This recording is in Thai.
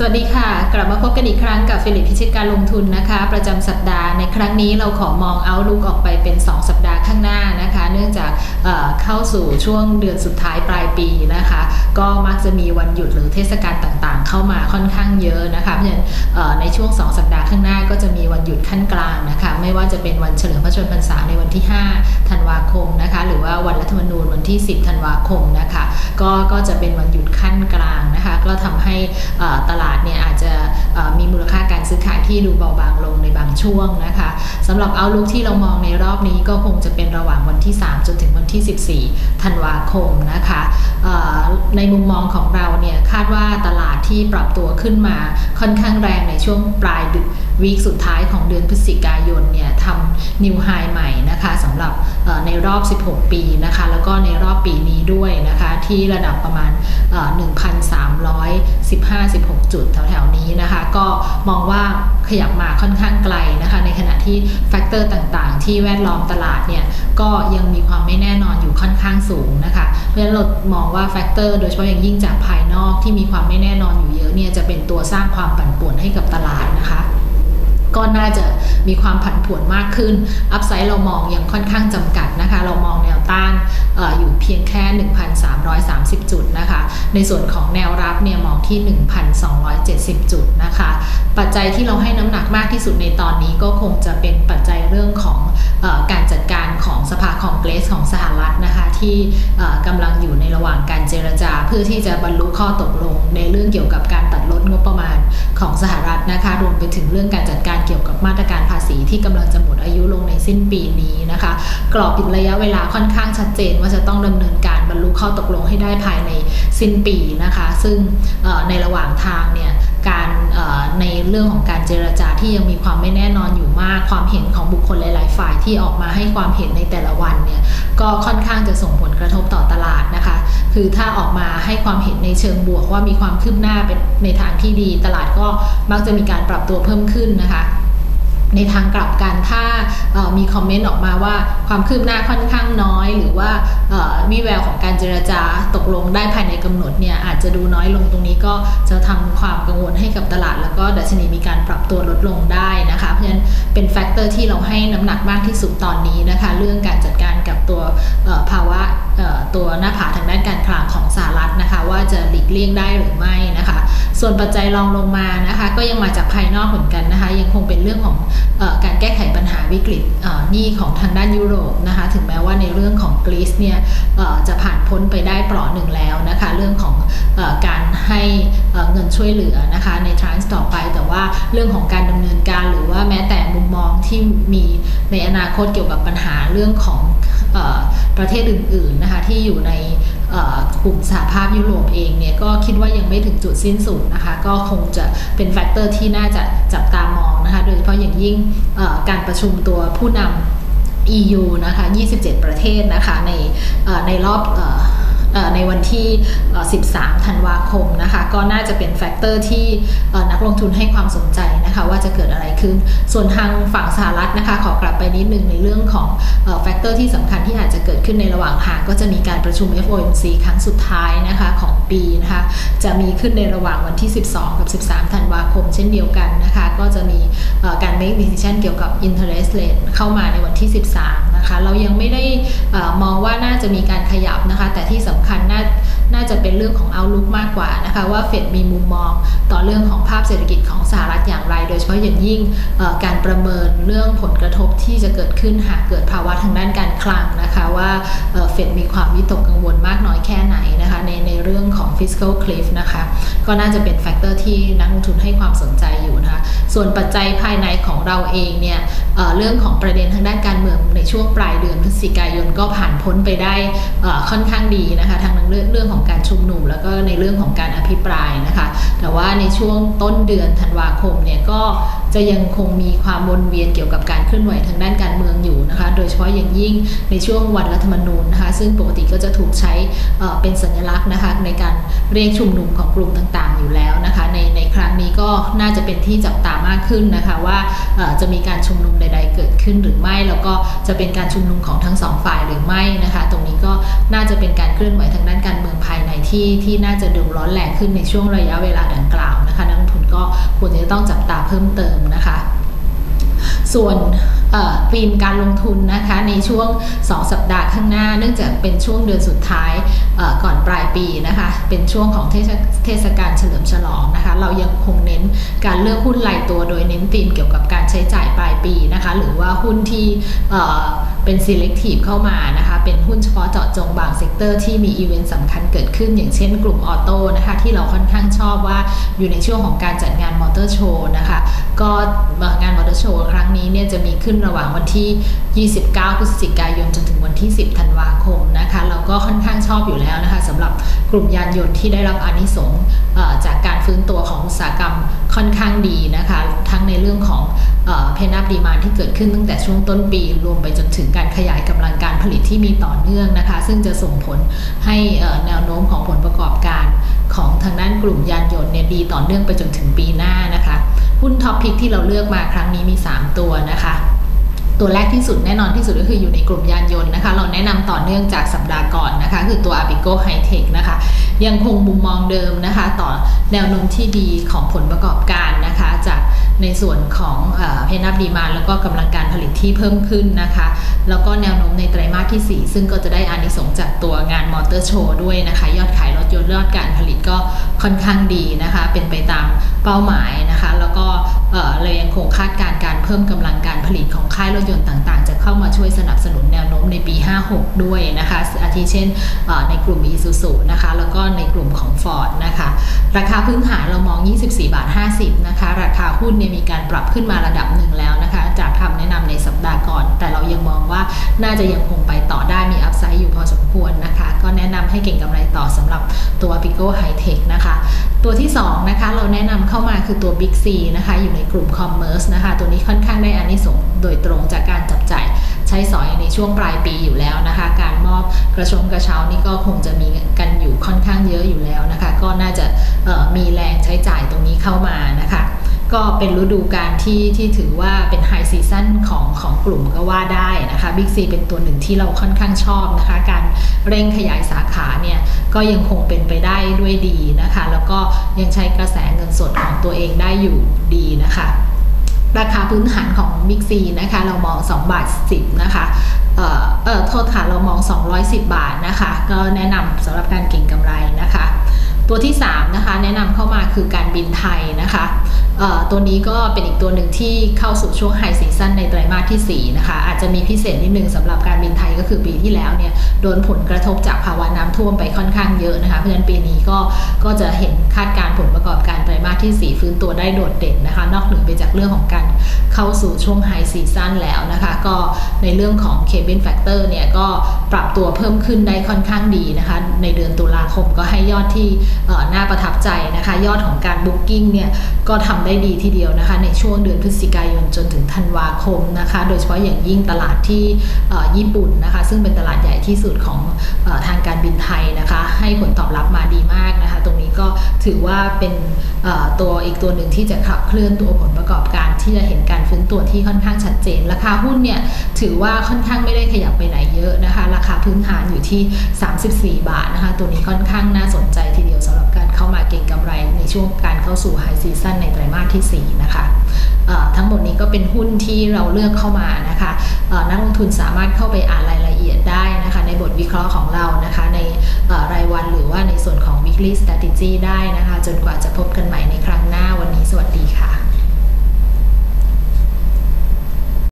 สวัสดีค่ะ กลับมาพบกันอีกครั้งกับฟิลิปพิชิตการลงทุนนะคะ ประจำสัปดาห์ในครั้งนี้เราขอมองเอาลุกออกไปเป็น 2 สัปดาห์ข้างหน้านะคะ เนื่องจากเเข้าสู่ช่วงเดือนสุดท้ายปลายปีนะคะ ก็มักจะมีวันหยุดหรือเทศกาลต่างๆ เข้ามาค่อนข้างเยอะนะคะเพราะฉะนั้นในช่วง 2 สัปดาห์ข้างหน้าก็จะมีวันหยุดขั้นกลางนะคะ ไม่ว่าจะเป็นวันเฉลิมพระชนมพรรษาในวันที่ 5 ธันวาคมนะคะ หรือว่าวันรัฐธรรมนูญวันที่ 10 ธันวาคมนะคะ ก็ก็จะเป็นวันหยุดขั้นกลางนะคะ ก็ทำให้ตลาดเนี่ยอาจจะมีมูลค่าการซื้อขายที่ดูเบาบางลงในบางช่วงนะคะสำหรับเอาลุกที่เรามองในรอบนี้ก็คงจะเป็นระหว่างวันที่ 3 จนถึงวันที่ 14 ธันวาคมนะคะในมุมมองของเราเนี่ยคาดว่าตลาดที่ปรับตัวขึ้นมาค่อนข้างแรงในช่วงปลายดึกวีคสุดท้ายของเดือนพฤศจิกายน ทำนิวไฮใหม่นะคะสำหรับในรอบ 16 ปีนะคะ แล้วก็ในรอบปีนี้ด้วยนะคะ ที่ระดับประมาณ 1,315-16 จุดแถวๆนี้นะคะ ก็มองว่าขยับมาค่อนข้างไกลนะคะ ในขณะที่แฟกเตอร์ต่างๆ ที่แวดล้อมตลาดเนี่ย ก็ยังมีความไม่แน่นอนอยู่ค่อนข้างสูงนะคะ เพราะฉะนั้นเรามองว่าแฟกเตอร์โดยเฉพาะอย่างยิ่งจากภายนอกที่มีความไม่แน่นอนอยู่เยอะเนี่ยจะเป็นตัวสร้างความปั่นป่วนให้กับตลาดนะคะ ก็น่าจะมีความผันผวนมากขึ้น อัพไซด์เรามองยังค่อนข้างจำกัดนะคะ เรามองแนวต้านออยู่เพียงแค่ 1,330 จุดนะคะ ในส่วนของแนวรับเนี่ยมองที่ 1,270 จุดนะคะ ปัจจัยที่เราให้น้ำหนักมากที่สุดในตอนนี้ก็คงจะเป็นปัจจัยเรื่องของอการจัดการของสภาคองเกรสของสหรัฐนะคะ ที่กำลังอยู่ ว่างการเจรจาเพื่อที่จะบรรลุข้อตกลง ในเรื่องเกี่ยวกับการตัดลดงบประมาณของสหรัฐนะคะ รวมไปถึงเรื่องการจัดการเกี่ยวกับมาตรการภาษีที่กำลังจะหมดอายุลงในสิ้นปีนี้นะคะ กรอบปิดระยะเวลาค่อนข้างชัดเจนว่าจะต้องดำเนินการบรรลุข้อตกลงให้ได้ภายในสิ้นปีนะคะ ซึ่งในระหว่างทางเนี่ยการ ในเรื่องของการเจรจาที่ยังมีความไม่แน่นอนอยู่มาก ความเห็นของบุคคลหลาย ๆ ฝ่ายที่ออกมาให้ความเห็นในแต่ละวันเนี่ยก็ค่อนข้างจะส่งผลกระทบต่อตลาดนะคะ คือถ้าออกมาให้ความเห็นในเชิงบวกว่ามีความคืบหน้าเป็นในทางที่ดี ตลาดก็มักจะมีการปรับตัวเพิ่มขึ้นนะคะ ในทางกลับกันถ้ามีคอมเมนต์ออกมาว่าความคืบหน้าค่อนข้างน้อย หรือว่าวิแววของการเจรจาตกลงได้ภายในกำหนดเนี่ยอาจจะดูน้อยลงตรงนี้ก็จะทำความกังวลให้กับตลาด แล้วก็ดัชนีมีการปรับตัวลดลงได้นะคะ เพราะฉะนั้นเป็นแฟกเตอร์ที่เราให้น้ำหนักมากที่สุดตอนนี้นะคะ เรื่องการจัดการกับตัวภาวะ ตัวหน้าผาทางด้านการคลังของสหรัฐนะคะ ว่าจะหลีกเลี่ยงได้หรือไม่นะคะ ส่วนปัจจัยรองลงมานะคะ ก็ยังมาจากภายนอกเหมือนกันนะคะ ยังคงเป็นเรื่องของการแก้ไขปัญหาวิกฤตหนี้ของทางด้านยุโรปนะคะ ถึงแม้ว่าในเรื่องของกรีซเนี่ยจะผ่านพ้นไปได้เปราะหนึ่งแล้วนะคะ เรื่องของอการให้เงินช่วยเหลือนะคะในทรานส์ต่อไป แต่ว่าเรื่องของการดำเนินการหรือว่าแม้แต่มุมมองที่มีในอนาคตเกี่ยวกับปัญหาเรื่องของ ประเทศอื่นๆนะคะที่อยู่ในกลุ่มสหภาพยุโรปเองเนี่ยก็คิดว่ายังไม่ถึงจุดสิ้นสุดนะคะก็คงจะเป็นแฟกเตอร์ที่น่าจะจับตามองนะคะโดยเฉพาะอย่างยิ่งการประชุมตัวผู้นำ EU นะคะ 27 ประเทศนะคะในในรอบ ในวันที่ 13 ธันวาคมนะคะ ก็น่าจะเป็นแฟกเตอร์ที่นักลงทุนให้ความสนใจนะคะว่าจะเกิดอะไรขึ้น ส่วนทางฝั่งสหรัฐนะคะ ขอกลับไปนิดนึงในเรื่องของแฟกเตอร์ที่สำคัญที่อาจจะเกิดขึ้นในระหว่างทาง ก็จะมีการประชุม FOMC ครั้งสุดท้ายนะคะของปีนะคะ จะมีขึ้นในระหว่างวันที่ 12 กับ 13 ธันวาคม เช่นเดียวกันนะคะ ก็จะมีการ make decision เกี่ยวกับ interest rate เข้ามาในวันที่ 13 นะคะ เรายังไม่ได้มองว่าน่าจะมีการขยับนะคะ แต่ที่สำคัญน่าน่าจะเป็นเรื่องของเอาลุกมากกว่านะคะ ว่าเฟดมีมุมมองต่อเรื่องของภาพเศรษฐกิจของสหรัฐอย่างไร โดยเฉพาะอย่างยิ่งการประเมินเรื่องผลกระทบที่จะเกิดขึ้นหากเกิดภาวะทางด้านการคลังนะคะว่าเฟดมีความวิตกกังวลมากน้อยแค่ไหนนะคะในในเรื่องของ fiscal cliff นะคะ ก็น่าจะเป็นแฟกเตอร์ที่นักลงทุนให้ความสนใจอยู่นะ ส่วนปัจจัยภายในของเราเองเนี่ยเเรื่องของประเด็นทางด้านการเมืองในช่วงปลายเดือนพฤศจิกายนก็ผ่านพ้นไปได้ค่อนข้างดีนะคะทางเรื่องเรื่องของการชุมนุมแล้วก็ในเรื่องของการอภิปรายนะคะ แต่ว่าในช่วงต้นเดือนธันวาคมเนี่ยก็จะยังคงมีความวนเวียนเกี่ยวกับการเคลื่อนไหวทางด้านการเมืองอยู่นะคะ โดยเฉพาะอย่างยิ่งในช่วงวันรัฐธรรมนูญนะคะ ซึ่งปกติก็จะถูกใช้เป็นสัญลักษณ์นะคะในการเรียกชุมนุมของกลุ่มต่างๆ อยู่แล้วนะคะ ในในครั้งนี้ก็น่าจะเป็นที่จับตามากขึ้นนะคะว่าจะมีการชุมนุมใด ๆ เกิดขึ้นหรือไม่ แล้วก็จะเป็นการชุมนุมของทั้งสองฝ่ายหรือไม่นะคะ ตรงนี้ก็น่าจะเป็นการเคลื่อนไหวทางด้านการเมืองภายในที่ที่น่าจะดูร้อนแรงขึ้นในช่วงระยะเวลาดังกล่าวนะคะนักลงทุนก็ควรจะต้องจับตาเพิ่มเติมนะคะ ส่วนธีมการลงทุนนะคะในช่วง 2 สัปดาห์ข้างหน้า เนื่องจากเป็นช่วงเดือนสุดท้ายก่อนปลายปีนะคะ เป็นช่วงของเทศกาลเฉลิมฉลองนะคะ เรายังคงเน้นการเลือกหุ้นรายตัวโดยเน้นธีมเกี่ยวกับการใช้จ่ายปลายปีนะคะ หรือว่าหุ้นที่ เป็น selective เข้ามานะคะ เป็นหุ้นเฉพาะเจาะจงบางเซกเตอร์ที่มีอีเวนต์สำคัญเกิดขึ้น อย่างเช่นกลุ่มออโต้นะคะ ที่เราค่อนข้างชอบว่าอยู่ในช่วงของการจัดงานมอเตอร์โชว์นะคะ ก็งานมอเตอร์โชว์ครั้งนี้เนี่ยจะมีขึ้นระหว่างวันที่ 29 พฤศจิกายนจนถึงวันที่ 10 ธันวาคมนะคะ เราก็ค่อนข้างชอบอยู่แล้วนะคะสำหรับกลุ่มยานยนต์ที่ได้รับอานิสงส์จากการ ฟื้นตัวของอุตสาหกรรมค่อนข้างดีนะคะ ทั้งในเรื่องของเพนับดีมาที่เกิดขึ้นตั้งแต่ช่วงต้นปี รวมไปจนถึงการขยายกำลังการผลิตที่มีต่อเนื่องนะคะ ซึ่งจะส่งผลให้แนวโน้มของผลประกอบการของทางด้านกลุ่มยานยนต์เนี่ยดีต่อเนื่องไปจนถึงปีหน้านะคะ หุ้นท็อปพิกที่เราเลือกมาครั้งนี้มี 3 ตัวนะคะตัวแรกที่สุดแน่นอนที่สุดก็คืออยู่ในกลุ่มยานยนต์นะคะ เราแนะนำต่อเนื่องจากสัปดาห์ก่อนนะคะ คือตัว Abigo High Tech นะคะ ยังคงมุมมองเดิมนะคะ ต่อแนวโน้มที่ดีของผลประกอบการนะคะ จากในส่วนของเพนับดีมาแล้วก็กำลังการผลิตที่เพิ่มขึ้นนะคะ แล้วก็แนวโน้มในไตรมาสที่ 4 ซึ่งก็จะได้อานิสงจากตัวงานมอเตอร์โชว์ด้วยนะคะ ยอดขายรถยนต์ยอดการผลิตก็ค่อนข้างดีนะคะ เป็นไปตามเป้าหมายนะคะ แล้วก็ เลยยังคงคาดการการเพิ่มกำลังการผลิตของค่ายรถยนต์ต่างๆ จะเข้ามาช่วยสนับสนุนแนวโน้มในปี 56 ด้วยนะคะ อาทิเช่นในกลุ่ม Isuzu นะคะ แล้วก็ในกลุ่มของ Ford นะคะ ราคาพื้นฐานเรามอง 24 บาท 50 นะคะ ราคาหุ้นเนี่ยมีการปรับขึ้นมาระดับหนึ่งแล้ว จากคำแนะนำในสัปดาห์ก่อน แต่เรายังมองว่าน่าจะยังคงไปต่อได้มีอัพไซด์อยู่พอสมควรนะคะ ก็แนะนำให้เก่งกำไรต่อสำหรับตัว Pico High Tech นะคะตัวที่2นะคะเราแนะนำเข้ามาคือตัว Big C นะคะอยู่ในกลุ่ม Commerce นะคะตัวนี้ค่อนข้างได้อานิสงส์โดยตรงจากการจับจ่ายใช้สอยในช่วงปลายปีอยู่แล้วนะคะ การมอบกระชงกระเช้านี่ก็คงจะมีกันอยู่ค่อนข้างเยอะอยู่แล้วนะคะ ก็น่าจะมีแรงใช้จ่ายตรงนี้เข้ามานะคะ ก็เป็นฤดูการที่ที่ถือว่าเป็นไฮซีซั่นของของกลุ่มก็ว่าได้นะคะบิ๊กซีเป็นตัวหนึ่งที่เราค่อนข้างชอบนะคะ การเร่งขยายสาขาเนี่ยก็ยังคงเป็นไปได้ด้วยดีนะคะ แล้วก็ยังใช้กระแสเงินสดของตัวเองได้อยู่ดีนะคะราคาพื้นฐานของบิ๊กซีนะคะ เรามอง 2 บาท 10 นะคะ เอ่อเออโทษค่ะเรามอง 210 บาทนะคะ ก็แนะนำสำหรับการเก่งกำไรนะคะ ตัวที่ 3 นะคะ แนะนำเข้ามาคือการบินไทยนะคะ ตัวนี้ก็เป็นอีกตัวหนึ่งที่เข้าสู่ช่วงไฮซีซันในไตรมาสที่ 4 นะคะ อาจจะมีพิเศษนิดนึงสำหรับการบินไทยก็คือปีที่แล้วเนี่ยโดนผลกระทบจากภาวะน้ำท่วมไปค่อนข้างเยอะนะคะ เพราะฉะนั้นปีนี้ก็ก็จะเห็นคาดการผลประกอบการไตรมาสที่ 4 ฟื้นตัวได้โดดเด่นนะคะ นอกเหนือไปจากเรื่องของการเข้าสู่ช่วงไฮซีซันแล้วนะคะ ก็ในเรื่องของเคบินแฟกเตอร์เนี่ยก็ปรับตัวเพิ่มขึ้นได้ค่อนข้างดีนะคะ ในเดือนตุลาคมก็ให้ยอดที่น่าประทับใจนะคะ ยอดของการบุ๊กิ้งเนี่ยก็ทำได้ดีทีเดียวนะคะ ในช่วงเดือนพฤศจิกายนจนถึงธันวาคมนะคะ โดยเฉพาะอย่างยิ่งตลาดที่ญี่ปุ่นนะคะ ซึ่งเป็นตลาดใหญ่ที่สุดของอทางการบินไทยนะคะ ให้ผลตอบรับมาดีมากนะคะ ตรงนี้ก็ถือว่าเป็นตัวอีกตัวหนึ่งที่จะขับเคลื่อนตัวผลประกอบการที่จะเห็นการฟื้นตัวที่ค่อนข้างชัดเจน ราคาหุ้นเนี่ยถือว่าค่อนข้างไม่ได้ขยับไปไหนเยอะนะคะ ราคาพื้นฐานอยู่ที่ 34 บาทนะคะ ตัวนี้ค่อนข้างน่าสนใจทีเดียวสำหรับ เข้ามาเก็งกำไรในช่วงการเข้าสู่ไฮซีซันในไตรมาสที่ 4 นะคะทั้งหมดนี้ก็เป็นหุ้นที่เราเลือกเข้ามานะคะนักลงทุนสามารถเข้าไปอ่านรายละเอียดได้นะคะ ในบทวิเคราะห์ของเรานะคะ ในรายวันหรือว่าในส่วนของ weekly strategy ได้นะคะ จนกว่าจะพบกันใหม่ในครั้งหน้าวันนี้สวัสดีค่ะ